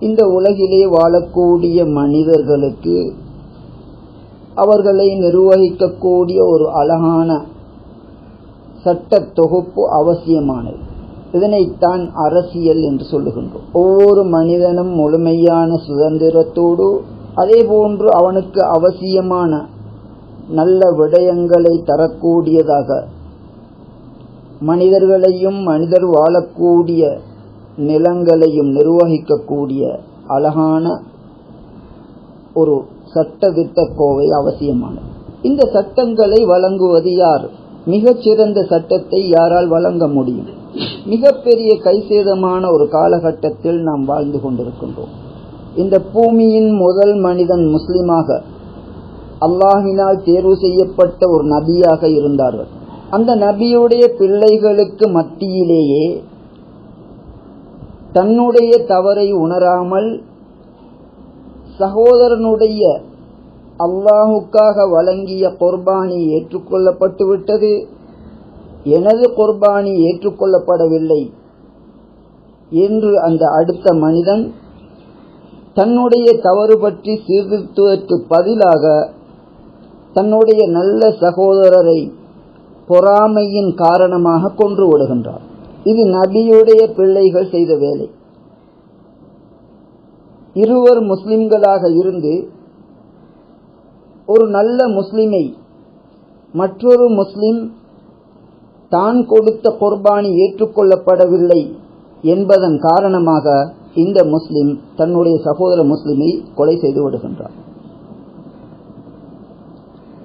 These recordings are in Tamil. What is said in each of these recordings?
இந்த உலகிலே வாழக்கூடிய மனிதர்களுக்கு அவர்களை நிர்வகிக்கக்கூடிய ஒரு அழகான சட்ட தொகுப்பு அவசியமானது. இதனைத்தான் அரசியல் என்று சொல்லுகின்றோம். ஒவ்வொரு மனிதனும் முழுமையான சுதந்திரத்தோடு அதே போன்று அவனுக்கு அவசியமான நல்ல விடயங்களை தரக்கூடியதாக மனிதர்களையும் மனிதர் வாழக்கூடிய நிலங்களையும் நிர்வகிக்கக்கூடிய அழகான ஒரு சட்டத்திட்ட கோவை அவசியமானது. இந்த சட்டங்களை வழங்குவது யார்? மிகச்சிறந்த சட்டத்தை யாரால் வழங்க முடியும்? மிகப்பெரிய கைசேதமான ஒரு காலகட்டத்தில் நாம் வாழ்ந்து கொண்டிருக்கின்றோம். இந்த பூமியின் முதல் மனிதன் முஸ்லிமாக அல்லாஹினால் தேர்வு செய்யப்பட்ட ஒரு நபியாக இருந்தார்கள். அந்த நபியுடைய பிள்ளைகளுக்கு மத்தியிலேயே தன்னுடைய தவறை உணராமல் சகோதரனுடைய அல்லாஹுக்காக வழங்கிய குர்பானி ஏற்றுக்கொள்ளப்பட்டு விட்டது. எனது குர்பானி ஏற்றுக்கொள்ளப்படவில்லை என்று அந்த அடுத்த மனிதன் தன்னுடைய தவறு பற்றி சீர்திருத்துவதற்கு பதிலாக தன்னுடைய நல்ல சகோதரரை பொறாமையின் காரணமாக கொன்று விடுகின்றார் இது நபியுடைய பிள்ளைகள் செய்த வேலை. இருவர் முஸ்லிம்களாக இருந்து ஒரு நல்ல முஸ்லிமை மற்றொரு முஸ்லிம் தான் கொடுத்த குர்பானி ஏற்றுக்கொள்ளப்படவில்லை என்பதன் காரணமாக இந்த முஸ்லிம் தன்னுடைய சகோதர முஸ்லிமை கொலை செய்து விடுகின்றார்.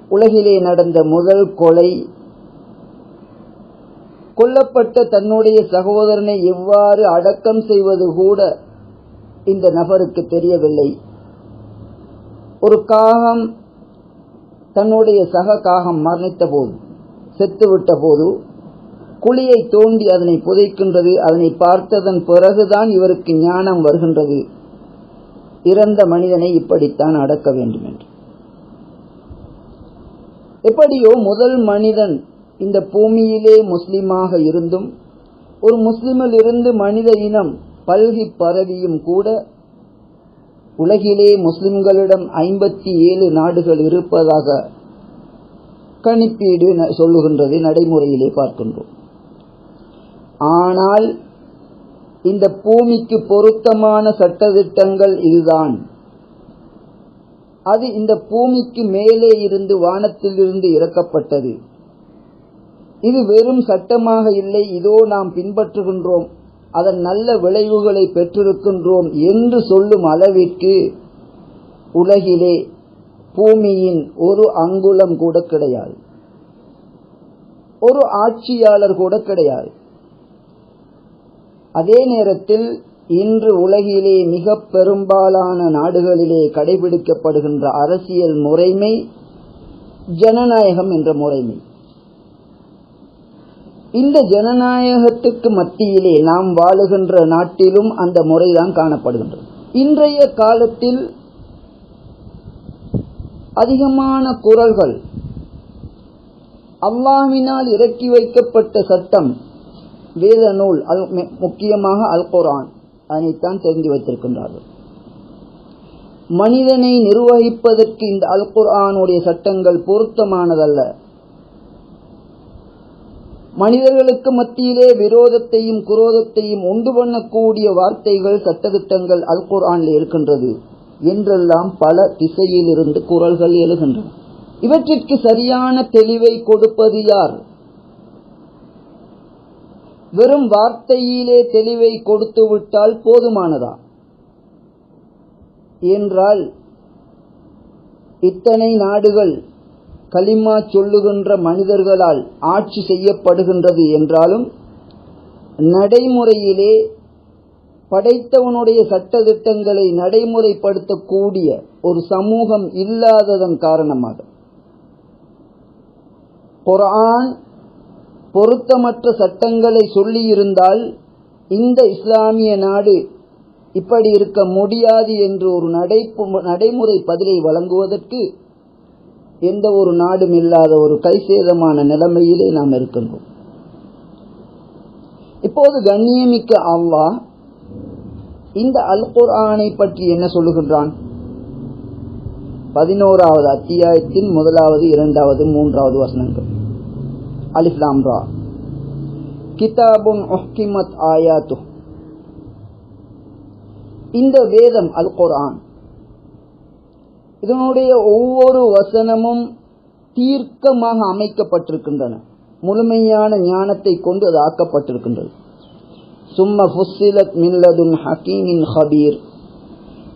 உலகிலே நடந்த முதல் கொலை கொல்லப்பட்ட தன்னுடைய சகோதரனை எவ்வாறு அடக்கம் செய்வது கூட இந்த நபருக்கு தெரியவில்லை. ஒரு காகம் தன்னுடைய சக காகம் மரணித்த போது செத்துவிட்ட போது குழியை தோண்டி அதனை புதைக்கின்றது அதனை பார்த்ததன் பிறகுதான் இவருக்கு ஞானம் வருகின்றது. இறந்த மனிதனை இப்படித்தான் அடக்க வேண்டும் என்று எப்படியோ முதல் மனிதன் இந்த பூமியிலே முஸ்லிமாக இருந்தும் ஒரு முஸ்லிமில் இருந்து மனித இனம் பல்கி பரவியும் கூட உலகிலே முஸ்லிம்களிடம் ஐம்பத்தி ஏழு நாடுகள் இருப்பதாக கணிப்பீடு சொல்லுகின்றது நடைமுறையிலே பார்க்கின்றோம். ஆனால் இந்த பூமிக்கு பொருத்தமான சட்டத்திட்டங்கள் இதுதான். அது இந்த பூமிக்கு மேலே இருந்து வானத்திலிருந்து இறக்கப்பட்டது. இது வெறும் சட்டமாக இல்லை இதோ நாம் பின்பற்றுகின்றோம். அதன் நல்ல விளைவுகளை பெற்றிருக்கின்றோம் என்று சொல்லும் அளவிற்கு உலகிலே பூமியின் ஒரு அங்குலம் கூட கிடையாது. ஒரு ஆட்சியாளர் கூட கிடையாது. அதே நேரத்தில் இன்று உலகிலே மிக பெரும்பாலான நாடுகளிலே கடைபிடிக்கப்படுகின்ற அரசியல் முறைமை ஜனநாயகம் என்ற முறைமை. இந்த ஜனநாயகத்துக்கு மத்தியிலே நாம் வாழுகின்ற நாட்டிலும் அந்த முறைதான் காணப்படுகின்றது. இன்றைய காலத்தில் அதிகமான குரல்கள் அல்லாவினால் இறக்கி வைக்கப்பட்ட சட்டம் வேத நூல் அல் முக்கியமாக அல் குரான் அதனைத்தான் தெரிந்து வைத்திருக்கின்றார்கள். மனிதனை நிர்வகிப்பதற்கு இந்த அல் குரானுடைய சட்டங்கள் பொருத்தமானதல்ல. மனிதர்களுக்கு மத்தியிலே விரோதத்தையும் குரோதத்தையும் உண்டு பண்ணக்கூடிய வார்த்தைகள் சட்டதிட்டங்கள் அல் குர்ஆனில் இருக்கின்றது. என்றெல்லாம் பல திசையிலிருந்து குரல்கள் எழுகின்றன. இவற்றிற்கு சரியான தெளிவை கொடுப்பது யார்? வெறும் வார்த்தையிலே தெளிவை கொடுத்து விட்டால் போதுமானதா? என்றால் இத்தனை நாடுகள் கலிமா சொல்லுகின்ற மனிதர்களால் ஆட்சி செய்யப்படுகின்றது என்றாலும் நடைமுறையிலே படைத்தவனுடைய சட்டத்திட்டங்களை நடைமுறைப்படுத்தக்கூடிய ஒரு சமூகம் இல்லாததன் காரணமாக. குர்ஆன் பொருத்தமற்ற சட்டங்களை சொல்லியிருந்தால் இந்த இஸ்லாமிய நாடு இப்படி இருக்க முடியாது என்று ஒரு நடைமுறை பதிலை வழங்குவதற்கு எந்த ஒரு நாடும் இல்லாத ஒரு கைசேதமான நிலைமையிலே நாம் இருக்கின்றோம். இப்போது கண்ணியமிக்க அல்லாஹ் இந்த அல் குர்ஆனை பற்றி என்ன சொல்லுகின்றான்? பதினோராவது அத்தியாயத்தின் முதலாவது இரண்டாவது மூன்றாவது வசனங்கள். அலிஃப்லாம் ரா. கிதாபும் ஆயாத்து இந்த வேதம் அல் குர்ஆன் இதனுடைய ஒவ்வொரு வசனமும் தீர்க்கமாக அமைக்கப்பட்டிருக்கின்றன. முழுமையான ஞானத்தை கொண்டு அது ஆக்கப்பட்டிருக்கின்றது. சும்ம ஃபுஸ்ஸிலத் மில்லதுன் ஹக்கீமின் ஹபீர்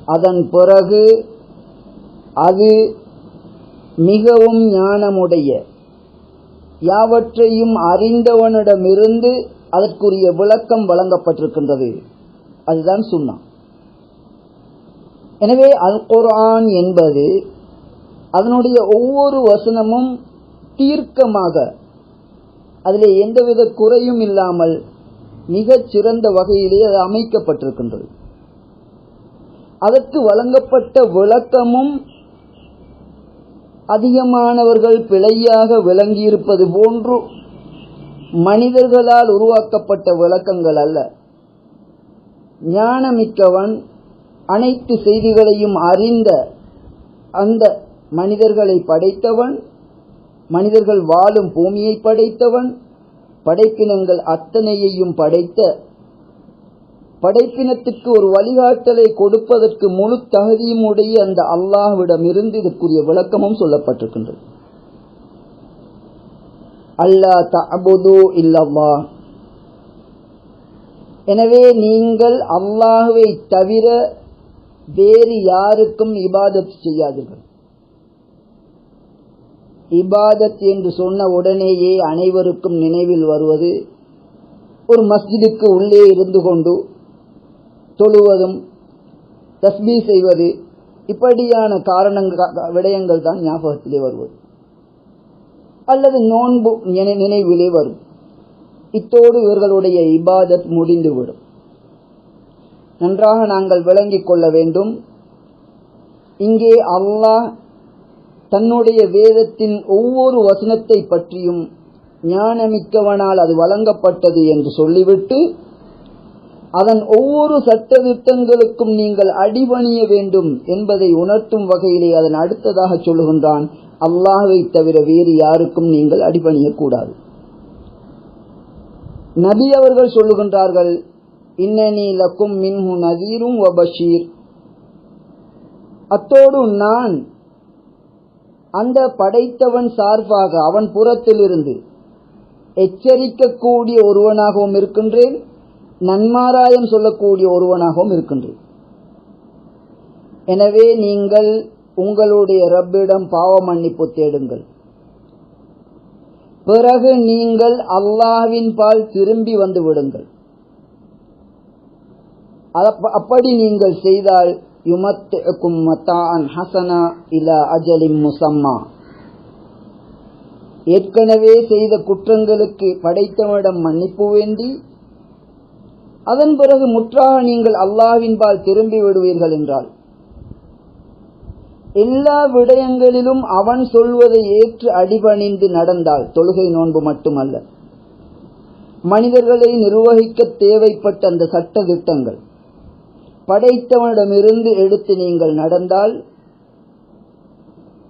அதன் பிறகு அது மிகவும் ஞானமுடைய யாவற்றையும் அறிந்தவனிடமிருந்து அதற்குரிய விளக்கம் வழங்கப்பட்டிருக்கின்றது. அதுதான் சுண்ணா. எனவே அல் குர்ஆன் என்பது அதனுடைய ஒவ்வொரு வசனமும் தீர்க்கமாக அதில் எந்தவித குறையும் இல்லாமல் மிகச் சிறந்த வகையிலே அது அமைக்கப்பட்டிருக்கின்றது. அதற்கு வழங்கப்பட்ட விளக்கமும் அதிகமானவர்கள் பிழையாக விளங்கியிருப்பது போன்று மனிதர்களால் உருவாக்கப்பட்ட விளக்கங்கள் அல்ல. ஞானமிக்கவன் அனைத்து செய்திகளையும் அறிந்த அந்த மனிதர்களை படைத்தவன் மனிதர்கள் வாழும் பூமியை படைத்தவன் படைப்பினங்கள் அத்தனையையும் படைத்த படைப்பினத்துக்கு ஒரு வழிகாட்டலை கொடுப்பதற்கு முழு தகுதியும் உடைய அந்த அல்லாஹ்விடமிருந்து இதற்குரிய விளக்கமும் சொல்லப்பட்டிருக்கின்றது. அல்லா தபுது இல்லவா எனவே நீங்கள் அல்லாஹுவை தவிர வேறு யாருக்கும் இபாதத் செய்யாதீர்கள். இபாதத் என்று சொன்ன உடனேயே அனைவருக்கும் நினைவில் வருவது ஒரு மஸ்ஜிதுக்கு உள்ளே இருந்து கொண்டு தொழுவதும் தஸ்மி செய்வது இப்படியான காரணங்கள் விடயங்கள் தான் ஞாபகத்திலே வருவது. அல்லது நோன்பு நினைவிலே வரும். இத்தோடு இவர்களுடைய இபாதத் முடிந்துவிடும். நன்றாக நாங்கள் விளங்கிக் கொள்ள வேண்டும். இங்கே அல்லாஹ் தன்னுடைய வேதத்தின் ஒவ்வொரு வசனத்தை பற்றியும் ஞானமிக்கவனால் அது வழங்கப்பட்டது என்று சொல்லிவிட்டு அதன் ஒவ்வொரு சட்டத்திட்டங்களுக்கும் நீங்கள் அடிபணிய வேண்டும் என்பதை உணர்த்தும் வகையிலே அதன் அடுத்ததாக சொல்லுகின்றான் அல்லாஹை தவிர வேறு யாருக்கும் நீங்கள் அடிபணியக்கூடாது நபி அவர்கள் சொல்லுகின்றார்கள் இன்னனி லக்கும் மின்ஹு நதீரும் வபஷீர் அத்தோடு நான் அந்த படைத்தவன் சார்பாக அவன் புறத்திலிருந்து எச்சரிக்கக்கூடிய ஒருவனாகவும் இருக்கின்றேன் நன்மாராயம் சொல்லக்கூடிய ஒருவனாகவும் இருக்கின்றேன். எனவே நீங்கள் உங்களுடைய ரப்பிடம் பாவ மன்னிப்பு தேடுங்கள். பிறகு நீங்கள் அல்லாவின் பால் திரும்பி வந்து விடுங்கள். அப்படி நீங்கள் செய்தால் யுமத்துக்கும் மத்தான் ஹசனா இல அஜலிம் முசம்மா. ஏற்கனவே செய்த குற்றங்களுக்கு படைத்தவனிடம் மன்னிப்பு வேண்டி அதன் பிறகு முற்றாக நீங்கள் அல்லாவின்பால் திரும்பி விடுவீர்கள் என்றால். எல்லா விடயங்களிலும் அவன் சொல்வதை ஏற்று அடிபணிந்து நடந்தால் தொழுகை நோன்பு மட்டுமல்ல மனிதர்களை நிர்வகிக்க தேவைப்பட்ட அந்த சட்ட திட்டங்கள் படைத்தவனிடமிருந்து எடுத்து நீங்கள் நடந்தால்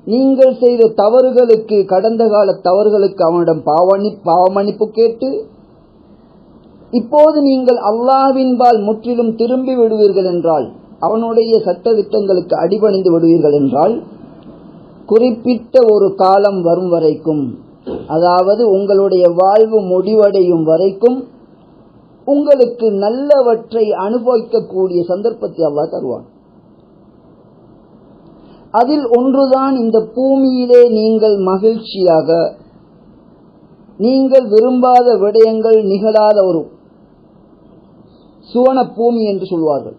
நீங்கள் செய்த தவறுகளுக்கு கடந்த கால தவறுகளுக்கு அவனிடம் பாவனி பாவமன்னிப்பு கேட்டு இப்போது நீங்கள் அல்லாவின்பால் முற்றிலும் திரும்பி விடுவீர்கள் என்றால் அவனுடைய சட்ட திட்டங்களுக்கு அடிபணிந்து விடுவீர்கள் என்றால் குறிப்பிட்ட ஒரு காலம் வரும் வரைக்கும் அதாவது உங்களுடைய வாழ்வு முடிவடையும் வரைக்கும் உங்களுக்கு நல்லவற்றை அனுபவிக்கக்கூடிய சந்தர்ப்பத்தை அல்லா தருவான். அதில் ஒன்றுதான் இந்த பூமியிலே நீங்கள் மகிழ்ச்சியாக நீங்கள் விரும்பாத விடயங்கள் நிகழாத ஒரு சுவன பூமி என்று சொல்வார்கள்.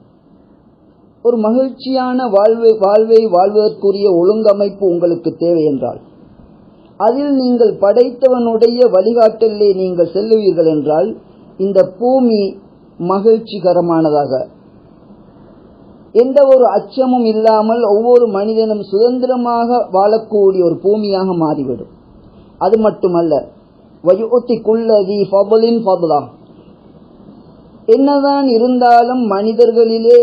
ஒரு மகிழ்ச்சியான வாழ்வை வாழ்வை வாழ்வதற்குரிய ஒழுங்கமைப்பு உங்களுக்கு தேவை என்றால் அதில் நீங்கள் படைத்தவனுடைய வழிகாட்டலே நீங்கள் செல்லுவீர்கள் என்றால் இந்த பூமி மகிழ்ச்சிகரமானதாக. எந்த ஒரு அச்சமும் இல்லாமல் ஒவ்வொரு மனிதனும் சுதந்திரமாக வாழக்கூடிய ஒரு பூமியாக மாறிவிடும். அது மட்டுமல்ல வயுத்தி குள்ளதி ஃபபலின் ஃபபலா என்னதான் இருந்தாலும் மனிதர்களிலே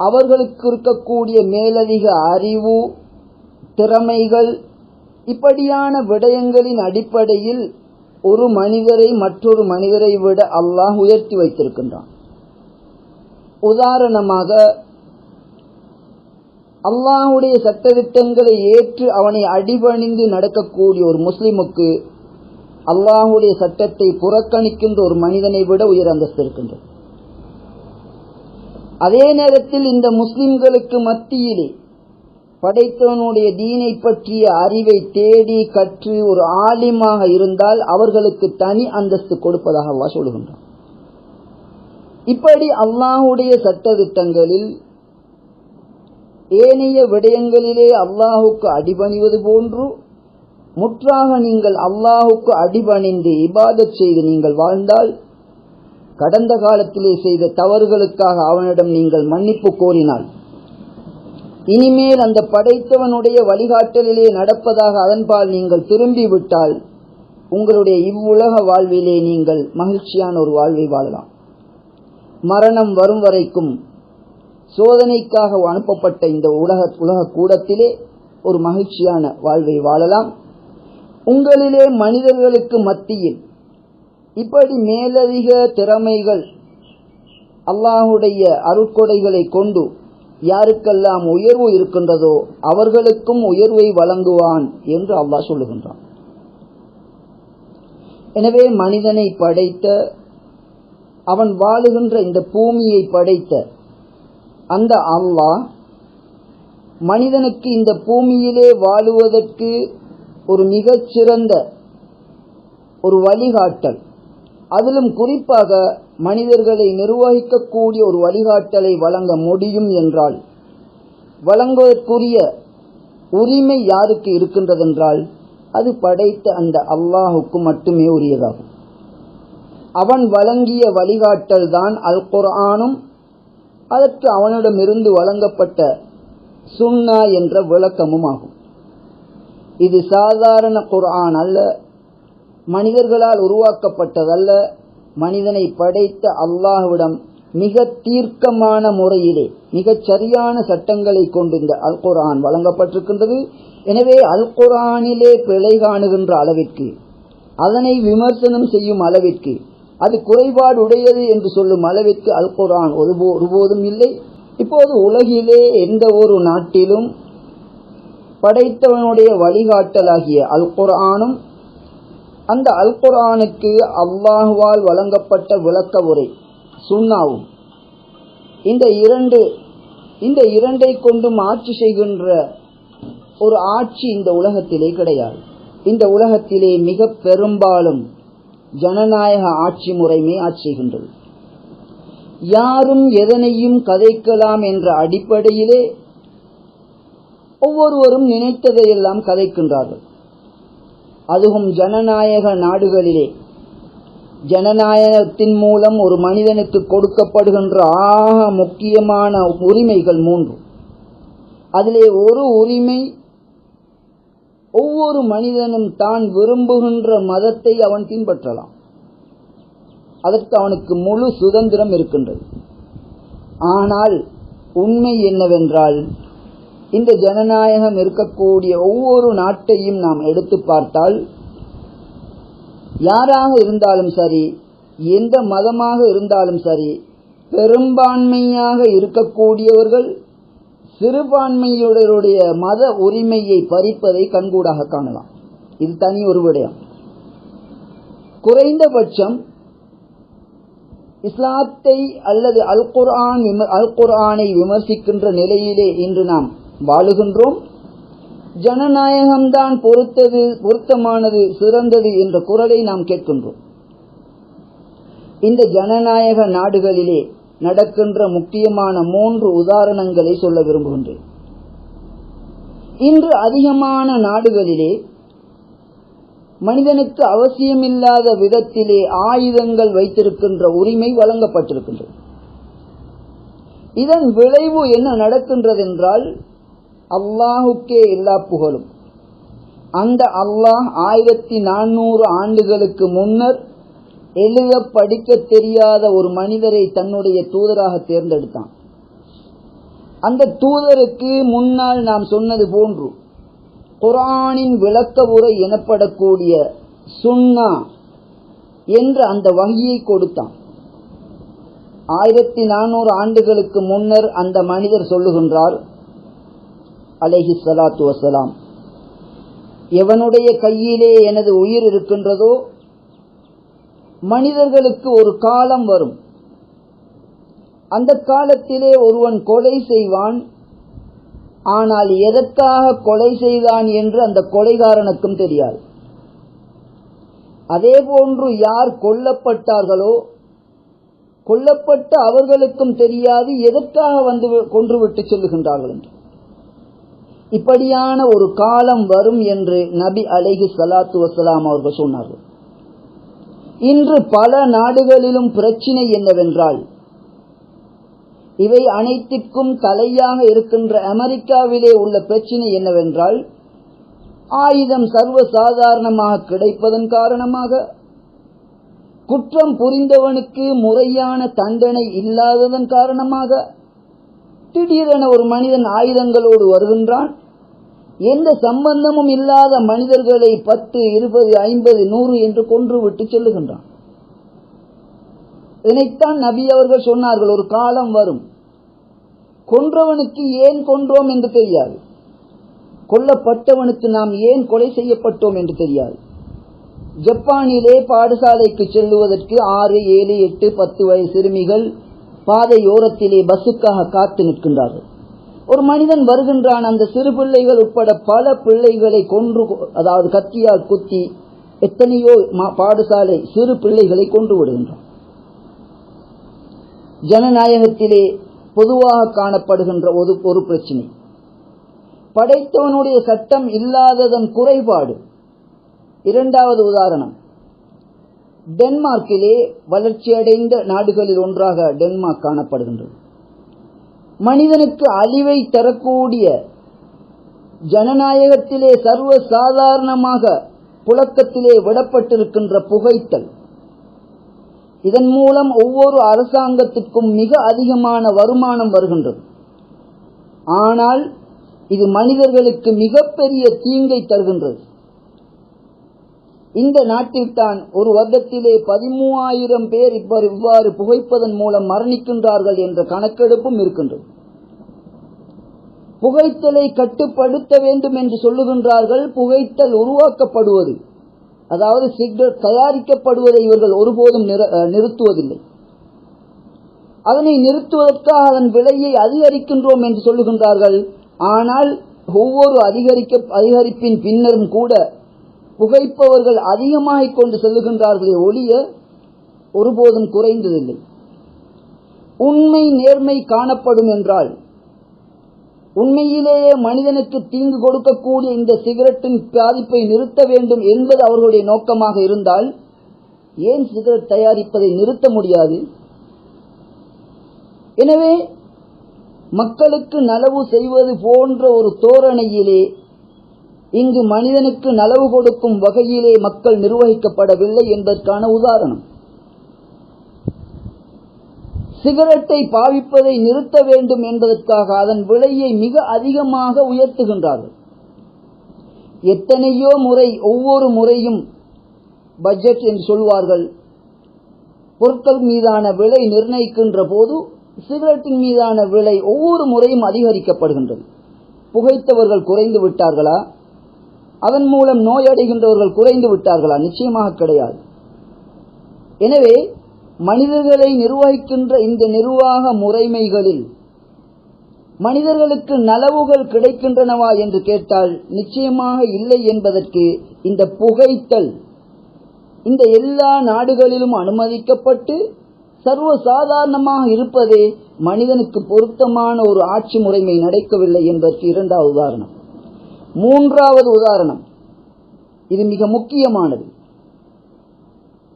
அவர்களுக்கு இருக்கக்கூடிய மேலதிக அறிவு திறமைகள் இப்படியான விடயங்களின் அடிப்படையில் ஒரு மனிதரை மற்றொரு மனிதரை விட அல்லாஹ் உயர்த்தி வைத்திருக்கின்றான். உதாரணமாக அல்லாஹுடைய சட்டத்திட்டங்களை ஏற்று அவனை அடிபணிந்து நடக்கக்கூடிய ஒரு முஸ்லிமுக்கு அல்லாஹுடைய சட்டத்தை புறக்கணிக்கின்ற ஒரு மனிதனை விட உயர் அந்தஸ்து இருக்கின்றது. அதே நேரத்தில் இந்த முஸ்லிம்களுக்கு மத்தியிலே படைத்தவனுடைய தீனை பற்றிய அறிவை தேடி கற்று ஒரு ஆலிமாக இருந்தால் அவர்களுக்கு தனி அந்தஸ்து கொடுப்பதாக அல்லாஹ் சொல்லுகின்றான். இப்படி அல்லாஹுடைய சட்டத்திட்டங்களில் ஏனைய விடயங்களிலே அல்லாஹுக்கு அடிபணிவது போன்று முற்றாக நீங்கள் அல்லாஹுக்கு அடிபணிந்து இபாதத் செய்து நீங்கள் வாழ்ந்தால் கடந்த காலத்திலே செய்த தவறுகளுக்காக அவனிடம் நீங்கள் மன்னிப்பு கோரினால் இனிமேல் அந்த படைத்தவனுடைய வழிகாட்டலிலே நடப்பதாக அதன்பால் நீங்கள் திரும்பிவிட்டால் உங்களுடைய இவ்வுலக வாழ்விலே நீங்கள் மகிழ்ச்சியான ஒரு வாழ்வை வாழலாம். மரணம் வரும் வரைக்கும் சோதனைக்காக அனுப்பப்பட்ட இந்த உலக உலக கூடத்திலே ஒரு மகிழ்ச்சியான வாழ்வை வாழலாம். உங்களிலே மனிதர்களுக்கு மத்தியில் இப்படி மேலதிக திறமைகள் அல்லாஹுடைய அருட்கொடைகளை கொண்டு யாருக்கெல்லாம் உயர்வு இருக்கின்றதோ அவர்களுக்கும் உயர்வை வழங்குவான் என்று அல்லாஹ் சொல்லுகின்றான். எனவே மனிதனை படைத்த அவன் வாழுகின்ற இந்த பூமியை படைத்த அந்த அல்லாஹ் மனிதனுக்கு இந்த பூமியிலே வாழுவதற்கு ஒரு மிகச்சிறந்த ஒரு வழிகாட்டல். அதிலும் குறிப்பாக மனிதர்களை நிர்வகிக்கக்கூடிய ஒரு வழிகாட்டலை வழங்க முடியும் என்றால் வழங்குவதற்குரிய உரிமை யாருக்கு இருக்கின்றதென்றால் அது படைத்த அந்த அல்லாஹுக்கு மட்டுமே உரியதாகும். அவன் வழங்கிய வழிகாட்டல் தான் அல் குர்ஆனும் அதற்கு அவனிடமிருந்து வழங்கப்பட்ட சுன்னா என்ற விளக்கமும் ஆகும். இது சாதாரண குர்ஆன் அல்ல மனிதர்களால் உருவாக்கப்பட்டதல்ல மனிதனை படைத்த அல்லாஹ்விடம் மிக தீர்க்கமான முறையிலே மிகச் சரியான சட்டங்களை கொண்டு இந்த அல் குரான் வழங்கப்பட்டிருக்கின்றது. எனவே அல் குரானிலே பிழை காணுகின்ற அளவிற்கு அதனை விமர்சனம் செய்யும் அளவிற்கு அது குறைபாடு உடையது என்று சொல்லும் அளவிற்கு அல் குரான் ஒருபோ- ஒருபோதும் இல்லை. இப்போது உலகிலே எந்த ஒரு நாட்டிலும் படைத்தவனுடைய வழிகாட்டலாகிய அல் குரானும் அந்த அல் குரானுக்கு அல்லாஹுவால் வழங்கப்பட்ட விளக்க உரை சுண்ணாவும். இந்த இரண்டு இந்த இரண்டை கொண்டும் ஆட்சி செய்கின்ற ஒரு ஆட்சி இந்த உலகத்திலே கிடையாது. இந்த உலகத்திலே மிக பெரும்பாலும் ஜனநாயக ஆட்சி முறைமே ஆட்சி செய்கின்றது. யாரும் எதனையும் கதைக்கலாம் என்ற அடிப்படையிலே ஒவ்வொருவரும் நினைத்ததையெல்லாம் கதைக்கின்றார்கள். அதுவும் ஜனநாயக நாடுகளிலே. ஜனநாயகத்தின் மூலம் ஒரு மனிதனுக்கு கொடுக்கப்படுகின்ற ஆக முக்கியமான உரிமைகள் மூன்று. அதிலே ஒரு உரிமை ஒவ்வொரு மனிதனும் தான் விரும்புகின்ற மதத்தை அவன் பின்பற்றலாம். அதற்கு அவனுக்கு முழு சுதந்திரம் இருக்கின்றது. ஆனால் உண்மை என்னவென்றால் இந்த ஜனநாயகம் இருக்கக்கூடிய ஒவ்வொரு நாட்டையும் நாம் எடுத்து பார்த்தால் யாராக இருந்தாலும் சரி எந்த மதமாக இருந்தாலும் சரி பெரும்பான்மையாக இருக்கக்கூடியவர்கள் சிறுபான்மையுடைய மத உரிமையை பறிப்பதை கண்கூடாக காணலாம். இது தனி ஒரு விடயம். குறைந்தபட்சம் இஸ்லாத்தை அல்லது அல் குர்ஆன் அல் குர்ஆனை விமர்சிக்கின்ற நிலையிலே இன்று நாம் வாழுகின்றோம். ஜனநாயகம்தான் பொருத்தது பொருத்தமானது சிறந்தது என்ற குரலை நாம் கேட்கின்றோம். இந்த ஜனநாயக நாடுகளிலே நடக்கின்ற முக்கியமான மூன்று உதாரணங்களை சொல்ல விரும்புகின்றேன். இன்று அதிகமான நாடுகளிலே மனிதனுக்கு அவசியமில்லாத விதத்திலே ஆயுதங்கள் வைத்திருக்கின்ற உரிமை வழங்கப்பட்டிருக்கின்றது. இதன் விளைவு என்ன நடக்கின்றதென்றால் அல்லாஹுக்கே எல்லா புகழும். அந்த அல்லாஹ் ஆயிரத்தி நானூறு ஆண்டுகளுக்கு முன்னர் எழுத படிக்க தெரியாத ஒரு மனிதரை தன்னுடைய தூதராக தேர்ந்தெடுத்தான். அந்த தூதருக்கு முன்னால் நாம் சொன்னது போன்று குரானின் விளக்க உரை எனப்படக்கூடிய சுன்னா என்று அந்த வகையை கொடுத்தான். ஆயிரத்தி நானூறு ஆண்டுகளுக்கு முன்னர் அந்த மனிதர் சொல்லுகின்றார் அலஹி சலாத்து வசலாம் எவனுடைய கையிலே எனது உயிர் இருக்கின்றதோ மனிதர்களுக்கு ஒரு காலம் வரும். அந்த காலத்திலே ஒருவன் கொலை செய்வான். ஆனால் எதற்காக கொலை செய்தான் என்று அந்த கொலைகாரனுக்கும் தெரியாது. அதே போன்று யார் கொல்லப்பட்டார்களோ கொல்லப்பட்ட அவர்களுக்கும் தெரியாது எதற்காக வந்து கொன்றுவிட்டு செல்லுகின்றார்கள் என்று. இப்படியான ஒரு காலம் வரும் என்று நபி அலைஹி சலாத்து வசலாம் அவர்கள் சொன்னார்கள். இன்று பல நாடுகளிலும் பிரச்சினை என்னவென்றால் இவை அனைத்திற்கும் தலையாக இருக்கின்ற அமெரிக்காவிலே உள்ள பிரச்சினை என்னவென்றால் ஆயுதம் சர்வ சாதாரணமாக கிடைப்பதன் காரணமாக குற்றம் புரிந்தவனுக்கு முறையான தண்டனை இல்லாததன் காரணமாக திடீரென ஒரு மனிதன் ஆயுதங்களோடு வருகின்றான் எந்த சம்பந்தமும் இல்லாத மனிதர்களை பத்து இருபது ஐம்பது நூறு என்று கொன்று விட்டு செல்லுகின்றான். இதனைத்தான் நபி அவர்கள் சொன்னார்கள் ஒரு காலம் வரும். கொன்றவனுக்கு ஏன் கொன்றோம் என்று தெரியாது. கொல்லப்பட்டவனுக்கு நாம் ஏன் கொலை செய்யப்பட்டோம் என்று தெரியாது. ஜப்பானிலே பாடசாலைக்கு செல்லுவதற்கு ஆறு ஏழு எட்டு பத்து வயது சிறுமிகள் பாதையோரத்திலே பஸ்ஸுக்காக காத்து நிற்கின்றார்கள். ஒரு மனிதன் வருகின்றான் அந்த சிறு பிள்ளைகள் உட்பட பல பிள்ளைகளை கொன்று அதாவது கத்தியால் குத்தி எத்தனையோ பாடசாலை சிறு பிள்ளைகளை கொன்று விடுகின்றான். ஜனநாயகத்திலே பொதுவாக காணப்படுகின்ற ஒரு ஒரு பிரச்சனை. படைத்தவனுடைய சட்டம் இல்லாததன் குறைபாடு. இரண்டாவது உதாரணம். டென்மார்க்கிலே வளர்ச்சியடைந்த நாடுகளில் ஒன்றாக டென்மார்க் காணப்படுகின்றது. மனிதனுக்கு அழிவை தரக்கூடிய ஜனநாயகத்திலே சர்வ சாதாரணமாக புழக்கத்திலே விடப்பட்டிருக்கின்ற புகைத்தல். இதன் மூலம் ஒவ்வொரு அரசாங்கத்திற்கும் மிக அதிகமான வருமானம் வருகின்றது. ஆனால் இது மனிதர்களுக்கு மிகப்பெரிய தீங்கை தருகின்றது. இந்த நாட்டில்தான் ஒரு வருடத்திலே பதிமூவாயிரம் பேர் இவ்வாறு இவ்வாறு புகைப்பதன் மூலம் மரணிக்கின்றார்கள் என்ற கணக்கெடுப்பும் இருக்கின்றது. புகைத்தலை கட்டுப்படுத்த வேண்டும் என்று சொல்லுகின்றார்கள் புகைத்தல் உருவாக்கப்படுவது அதாவது சிகரெட் தயாரிக்கப்படுவதை இவர்கள் ஒருபோதும் நிறுத்துவதில்லை. அதனை நிறுத்துவதற்காக அதன் விலையை அதிகரிக்கின்றோம் என்று சொல்லுகின்றார்கள். ஆனால் ஒவ்வொரு அதிகரிக்க அதிகரிப்பின் பின்னரும் கூட புகைப்பவர்கள் அதிகமாகிக் கொண்டு செல்லுகின்றார்களே ஒழிய ஒருபோதும் குறைந்ததில்லை. உண்மை நேர்மை காணப்படும் என்றால் உண்மையிலேயே மனிதனுக்கு தீங்கு கொடுக்கக்கூடிய இந்த சிகரெட்டின் பாதிப்பை நிறுத்த வேண்டும் என்பது அவர்களுடைய நோக்கமாக இருந்தால் ஏன் சிகரெட் தயாரிப்பதை நிறுத்த முடியாது? எனவே மக்களுக்கு நலவு செய்வது போன்ற ஒரு தோரணையிலே இங்கு மனிதனுக்கு நலவு கொடுக்கும் வகையிலே மக்கள் நிர்வகிக்கப்படவில்லை என்பதற்கான உதாரணம். சிகரெட்டை பாவிப்பதை நிறுத்த வேண்டும் என்பதற்காக அதன் விலையை மிக அதிகமாக உயர்த்துகின்றார்கள். எத்தனையோ முறை ஒவ்வொரு முறையும் பட்ஜெட் என்று சொல்வார்கள். பொருட்கள் மீதான விலை நிர்ணயிக்கின்ற போது சிகரெட்டின் மீதான விலை ஒவ்வொரு முறையும் அதிகரிக்கப்படுகின்றது. புகைத்தவர்கள் குறைந்து விட்டார்களா? அதன் மூலம் நோயடைகின்றவர்கள் குறைந்து விட்டார்களா? நிச்சயமாக கிடையாது. எனவே மனிதர்களை நிர்வகிக்கின்ற இந்த நிர்வாக முறைமைகளில் மனிதர்களுக்கு நலவுகள் கிடைக்கின்றனவா என்று கேட்டால் நிச்சயமாக இல்லை என்பதற்கு இந்த புகைத்தல் இந்த எல்லா நாடுகளிலும் அனுமதிக்கப்பட்டு சர்வ சாதாரணமாக இருப்பதே மனிதனுக்கு பொருத்தமான ஒரு ஆட்சி முறைமை நடக்கவில்லை என்பதற்கு இரண்டாவது உதாரணம். மூன்றாவது உதாரணம். இது மிக முக்கியமானது.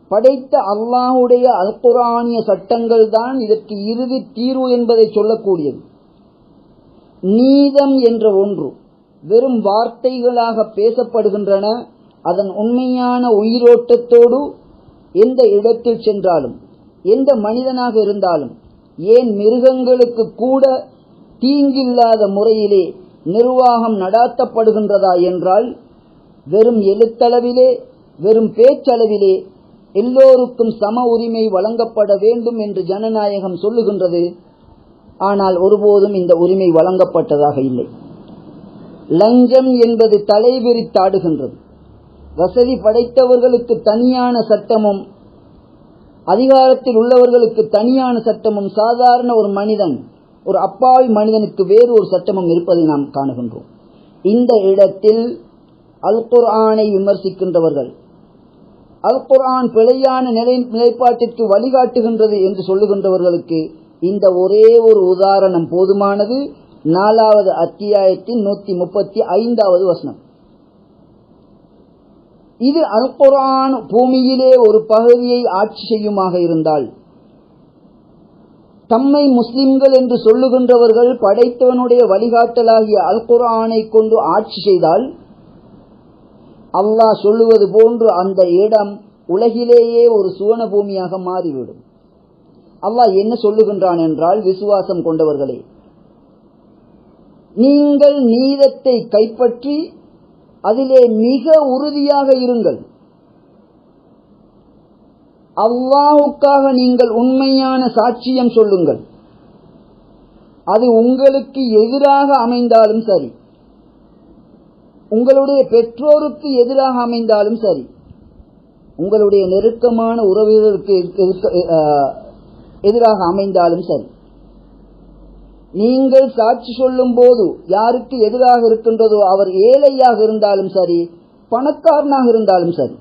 படைத்த அல்லாஹுடைய அல்குரானிய சட்டங்கள் தான் இதற்கு இறுதி தீர்வு என்பதை சொல்லக்கூடியது. நீதம் என்ற ஒன்று வெறும் வார்த்தைகளாக பேசப்படுகின்றன அதன் உண்மையான உயிரோட்டத்தோடு எந்த இடத்தில் சென்றாலும் எந்த மனிதனாக இருந்தாலும் ஏன் மிருகங்களுக்கு கூட தீங்கில்லாத முறையிலே நிர்வாகம் நடாத்தப்படுகின்றதா என்றால் வெறும் எழுத்தளவிலே வெறும் பேச்சளவிலே எல்லோருக்கும் சம உரிமை வழங்கப்பட வேண்டும் என்று ஜனநாயகம் சொல்லுகின்றது. ஆனால் ஒருபோதும் இந்த உரிமை வழங்கப்பட்டதாக இல்லை. லஞ்சம் என்பது தலைவிரித்தாடுகின்றது. வசதி படைத்தவர்களுக்கு தனியான சட்டமும் அதிகாரத்தில் உள்ளவர்களுக்கு தனியான சட்டமும் சாதாரண ஒரு மனிதன் ஒரு அப்பாவி மனிதனுக்கு வேறு ஒரு சட்டமும் இருப்பதை நாம் காணுகின்றோம். இந்த இடத்தில் அல் குர்ஆனை விமர்சிக்கின்றவர்கள் அல் குர்ஆன் பிழையான நிலை நிலைப்பாட்டிற்கு வழிகாட்டுகின்றது என்று சொல்லுகின்றவர்களுக்கு இந்த ஒரே ஒரு உதாரணம் போதுமானது. நாலாவது அத்தியாயத்தின் நூத்தி முப்பத்தி ஐந்தாவது வசனம். இது அல் குர்ஆன் பூமியிலே ஒரு பகுதியை ஆட்சி செய்யுமாக இருந்தால் தம்மை முஸ்லிம்கள் என்று சொல்லுகின்றவர்கள் படைத்தவனுடைய வழிகாட்டலாகிய அல் குர்ஆனை கொண்டு ஆட்சி செய்தால் அல்லாஹ் சொல்லுவது போன்று அந்த இடம் உலகிலேயே ஒரு சுவன பூமியாக மாறிவிடும். அல்லாஹ் என்ன சொல்லுகின்றான் என்றால் விசுவாசம் கொண்டவர்களே நீங்கள் நீதத்தை கைப்பற்றி அதிலே மிக உறுதியாக இருங்கள். அவ்வாவுக்காக நீங்கள் உண்மையான சாட்சியம் சொல்லுங்கள். அது உங்களுக்கு எதிராக அமைந்தாலும் சரி. உங்களுடைய பெற்றோருக்கு எதிராக அமைந்தாலும் சரி. உங்களுடைய நெருக்கமான உறவினருக்கு எதிராக அமைந்தாலும் சரி. நீங்கள் சாட்சி சொல்லும் போது யாருக்கு எதிராக இருக்கின்றதோ அவர் ஏழையாக இருந்தாலும் சரி பணக்காரனாக இருந்தாலும் சரி.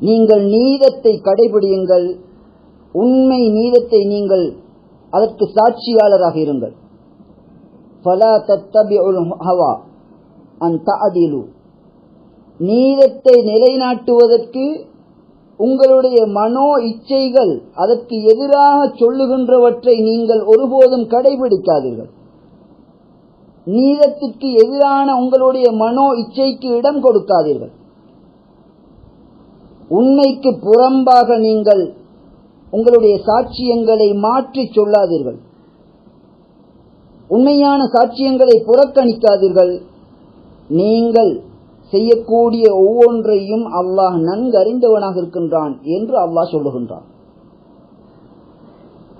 நீங்கள் நீதத்தை கடைபிடியுங்கள். உண்மை நீதத்தை நீங்கள் அதற்கு சாட்சியாளராக இருங்கள். ஃபலா தத்தபிஉல் ஹவா அந்த அதிலு நீதத்தை நிலைநாட்டுவதற்கு உங்களுடைய மனோ இச்சைகள் அதற்கு எதிராக சொல்லுகின்றவற்றை நீங்கள் ஒருபோதும் கடைபிடிக்காதீர்கள். நீதத்திற்கு எதிரான உங்களுடைய மனோ இச்சைக்கு இடம் கொடுக்காதீர்கள். உண்மைக்கு புறம்பாக நீங்கள் உங்களுடைய சாட்சியங்களை மாற்றி சொல்லாதீர்கள். உண்மையான சாட்சியங்களை புறக்கணிக்காதீர்கள். நீங்கள் செய்யக்கூடிய ஒவ்வொன்றையும் அல்லாஹ் நன்கறிந்தவனாக இருக்கின்றான் என்று அல்லாஹ் சொல்லுகின்றான்.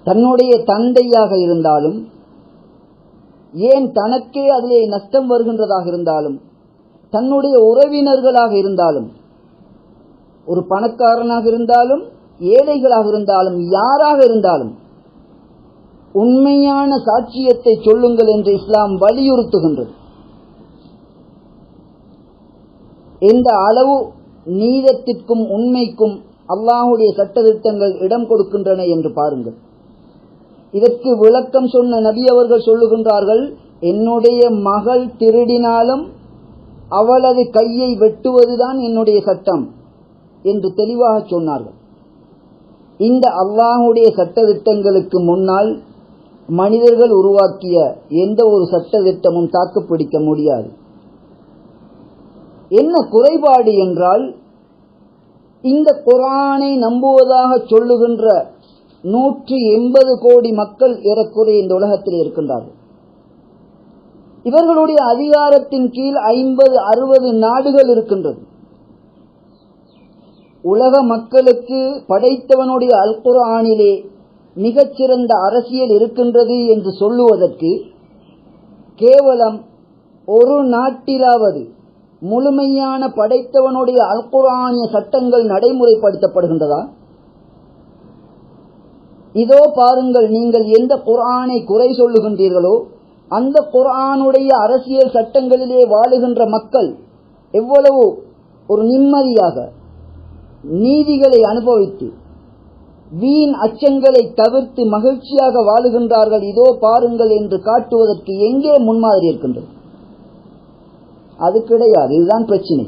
தன்னுடைய தந்தையாக இருந்தாலும் ஏன் தனக்கே அதிலே நஷ்டம் வருகின்றதாக இருந்தாலும் தன்னுடைய உறவினர்களாக இருந்தாலும் ஒரு பணக்காரனாக இருந்தாலும் ஏழைகளாக இருந்தாலும் யாராக இருந்தாலும் உண்மையான சாட்சியத்தை சொல்லுங்கள் என்று இஸ்லாம் வலியுறுத்துகின்றது. எந்த அளவு நீதத்திற்கும் உண்மைக்கும் அல்லாஹுடைய சட்டத்திட்டங்கள் இடம் கொடுக்கின்றன என்று பாருங்கள். இதற்கு விளக்கம் சொன்ன நபி அவர்கள் சொல்லுகின்றார்கள் என்னுடைய மகள் திருடினாலும் அவளது கையை வெட்டுவதுதான் என்னுடைய சட்டம். என்று தெளிவாக சொன்னார்கள். இந்த அல்லாஹுடைய சட்டத்திட்டங்களுக்கு முன்னால் மனிதர்கள் உருவாக்கிய எந்த ஒரு சட்டத்திட்டமும் தாக்குப்பிடிக்க முடியாது. என்ன குறைபாடு என்றால் இந்த குரானை நம்புவதாக சொல்லுகின்ற நூற்றி எண்பது கோடி மக்கள் ஏறக்குறைய இந்த உலகத்தில் இருக்கின்றார்கள். இவர்களுடைய அதிகாரத்தின் கீழ் ஐம்பது அறுபது நாடுகள் இருக்கின்றது. உலக மக்களுக்கு படைத்தவனுடைய அல் குர்ஆனிலே மிகச்சிறந்த அரசியல் இருக்கின்றது என்று சொல்லுவதற்கு கேவலம் ஒரு நாட்டிலாவது முழுமையான படைத்தவனுடைய அல் குர்ஆனிய சட்டங்கள் நடைமுறைப்படுத்தப்படுகின்றதா? இதோ பாருங்கள் நீங்கள் எந்த குரானை குறை சொல்லுகின்றீர்களோ அந்த குரானுடைய அரசியல் சட்டங்களிலே வாழுகின்ற மக்கள் எவ்வளவு ஒரு நிம்மதியாக நீதிகளை அனுபவித்து வீண் அச்சங்களை தவிர்த்து மகிழ்ச்சியாக வாழுகின்றார்கள் இதோ பாருங்கள் என்று காட்டுவதற்கு எங்கே முன்மாதிரி இருக்கின்றது? அது கிடையாது இதுதான் பிரச்சினை.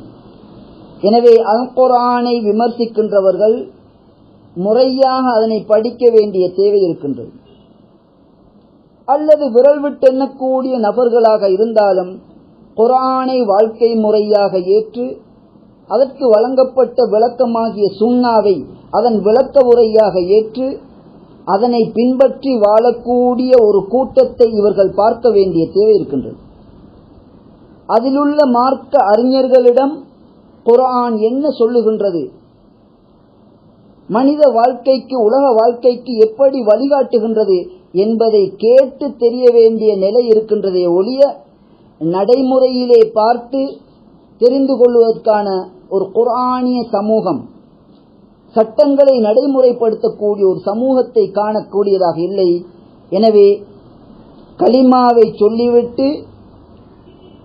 எனவே அல்குரானை விமர்சிக்கின்றவர்கள் முறையாக அதனை படிக்க வேண்டிய தேவை இருக்கின்றது. அல்லது விரல் விட்டெண்ணக்கூடிய நபர்களாக இருந்தாலும் குரானை வாழ்க்கை முறையாக ஏற்று அதற்கு வழங்கப்பட்ட விளக்கமாகிய சுண்ணாவை அதன் விளக்க உரையாக ஏற்று அதனை பின்பற்றி வாழக்கூடிய ஒரு கூட்டத்தை இவர்கள் பார்க்க வேண்டிய தேவை இருக்கின்றது. அதிலுள்ள மார்க்க அறிஞர்களிடம் குரான் என்ன சொல்லுகின்றது? மனித வாழ்க்கைக்கு உலக வாழ்க்கைக்கு எப்படி வழிகாட்டுகின்றது என்பதை கேட்டு தெரிய வேண்டிய நிலை இருக்கின்றதே ஒழிய நடைமுறையிலே பார்த்து தெரிந்து கொள்வதற்கான ஒரு குர்ஆனிய சமூகம் சட்டங்களை நடைமுறைப்படுத்தக்கூடிய ஒரு சமூகத்தை காணக்கூடியதாக இல்லை. எனவே கலிமாவை சொல்லிவிட்டு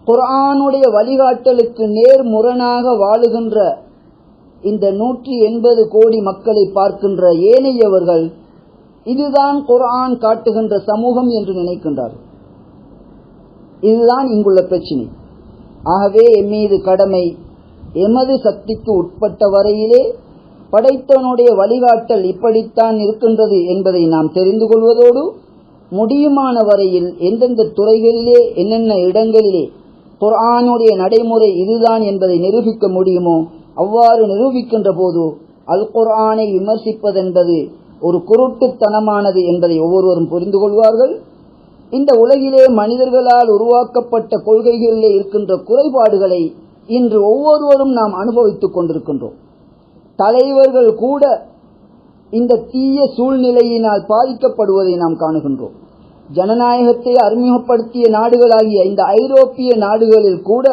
குர்ஆனுடைய வழிகாட்டலுக்கு நேர் முரணாக வாழுகின்ற இந்த நூற்றி எண்பது கோடி மக்களை பார்க்கின்ற ஏனையவர்கள் இதுதான் குர்ஆன் காட்டுகின்ற சமூகம் என்று நினைக்கின்றார்கள். இதுதான் இங்குள்ள பிரச்சினை. ஆகவே எம்மீது கடமை. எமது சக்திக்கு உட்பட்ட வரையிலே படைத்தவனுடைய வழிகாட்டல் இப்படித்தான் இருக்கின்றது என்பதை நாம் தெரிந்து கொள்வதோடு முடியுமான வரையில் எந்தெந்த துறைகளிலே என்னென்ன இடங்களிலே குர்ஆனுடைய நடைமுறை இதுதான் என்பதை நிரூபிக்க முடியுமோ அவ்வாறு நிரூபிக்கின்ற போது அல் குர்ஆனை விமர்சிப்பதென்பது ஒரு குருட்டுத்தனமானது என்பதை ஒவ்வொருவரும் புரிந்து கொள்வார்கள். இந்த உலகிலே மனிதர்களால் உருவாக்கப்பட்ட கொள்கைகளிலே இருக்கின்ற குறைபாடுகளை இன்று ஒவ்வொருவரும் நாம் அனுபவித்துக் கொண்டிருக்கின்றோம். தலைவர்கள் கூட இந்த தீய சூழ்நிலையினால் பாதிக்கப்படுவதை நாம் காணுகின்றோம். ஜனநாயகத்தை அறிமுகப்படுத்திய நாடுகளாகிய இந்த ஐரோப்பிய நாடுகளில் கூட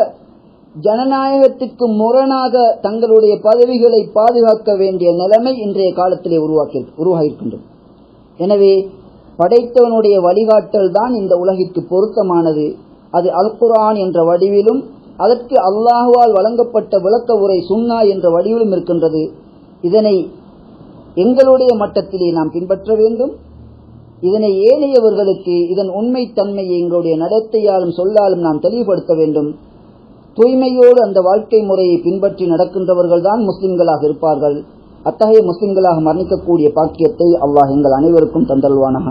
ஜனநாயகத்திற்கு முரணாக தங்களுடைய பதவிகளை பாதுகாக்க வேண்டிய நிலைமை இன்றைய காலத்திலே உருவாக்கி உருவாகியிருக்கின்றது. எனவே படைத்தவனுடைய வழிகாட்டல் தான் இந்த உலகிற்கு பொருத்தமானது. அது அல்குரான் என்ற வடிவிலும் அதற்கு அல்லாஹுவால் வழங்கப்பட்ட விளக்க உரை சுன்னா என்ற வடிவிலும் இருக்கின்றது. இதனை எங்களுடைய மட்டத்திலே நாம் பின்பற்ற வேண்டும். இதனை ஏனையவர்களுக்கு இதன் உண்மை தன்மையை எங்களுடைய நடத்தையாலும் சொல்லாலும் நாம் தெளிவுபடுத்த வேண்டும். தூய்மையோடு அந்த வாழ்க்கை முறையை பின்பற்றி நடக்கின்றவர்கள் தான் முஸ்லிம்களாக இருப்பார்கள். அத்தகைய முஸ்லிம்களாக மரணிக்கக்கூடிய பாக்கியத்தை அல்லாஹ் எங்கள் அனைவருக்கும் தந்தல்வானாக